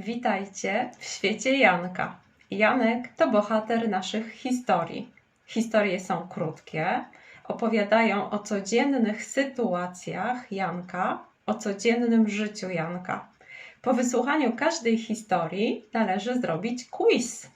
Witajcie w świecie Janka. Janek to bohater naszych historii. Historie są krótkie, opowiadają o codziennych sytuacjach Janka, o codziennym życiu Janka. Po wysłuchaniu każdej historii należy zrobić quiz,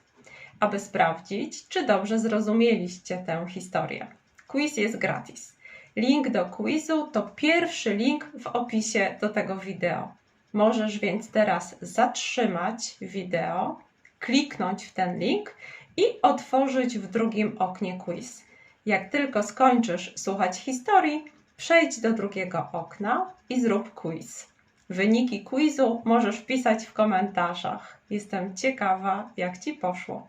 aby sprawdzić, czy dobrze zrozumieliście tę historię. Quiz jest gratis. Link do quizu to pierwszy link w opisie do tego wideo. Możesz więc teraz zatrzymać wideo, kliknąć w ten link i otworzyć w drugim oknie quiz. Jak tylko skończysz słuchać historii, przejdź do drugiego okna i zrób quiz. Wyniki quizu możesz wpisać w komentarzach. Jestem ciekawa, jak ci poszło.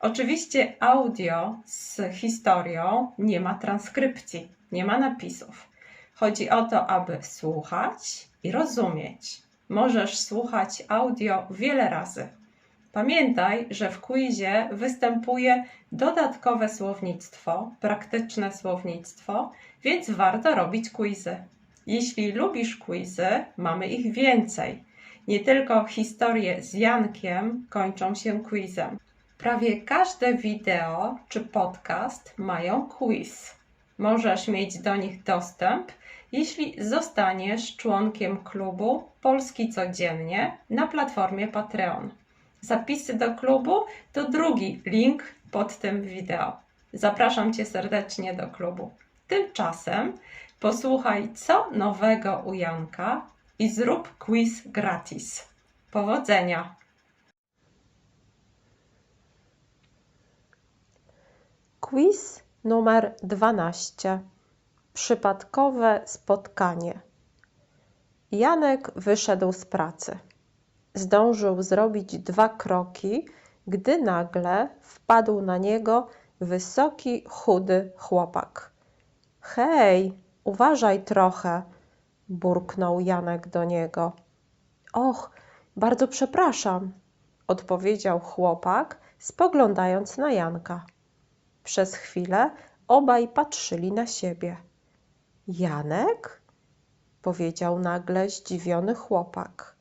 Oczywiście audio z historią nie ma transkrypcji, nie ma napisów. Chodzi o to, aby słuchać i rozumieć. Możesz słuchać audio wiele razy. Pamiętaj, że w quizie występuje dodatkowe słownictwo, praktyczne słownictwo, więc warto robić quizy. Jeśli lubisz quizy, mamy ich więcej. Nie tylko historie z Jankiem kończą się quizem. Prawie każde wideo czy podcast mają quiz. Możesz mieć do nich dostęp, jeśli zostaniesz członkiem klubu Polski Codziennie na platformie Patreon. Zapisy do klubu to drugi link pod tym wideo. Zapraszam Cię serdecznie do klubu. Tymczasem posłuchaj, co nowego u Janka i zrób quiz gratis. Powodzenia! Quiz numer 12. Przypadkowe spotkanie. Janek wyszedł z pracy. Zdążył zrobić dwa kroki, gdy nagle wpadł na niego wysoki, chudy chłopak. Hej, uważaj trochę, burknął Janek do niego. Och, bardzo przepraszam, odpowiedział chłopak, spoglądając na Janka. Przez chwilę obaj patrzyli na siebie. Janek? powiedział nagle zdziwiony chłopak.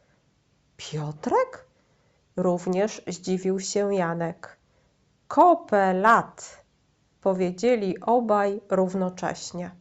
Piotrek? Również zdziwił się Janek. Kopę lat! powiedzieli obaj równocześnie.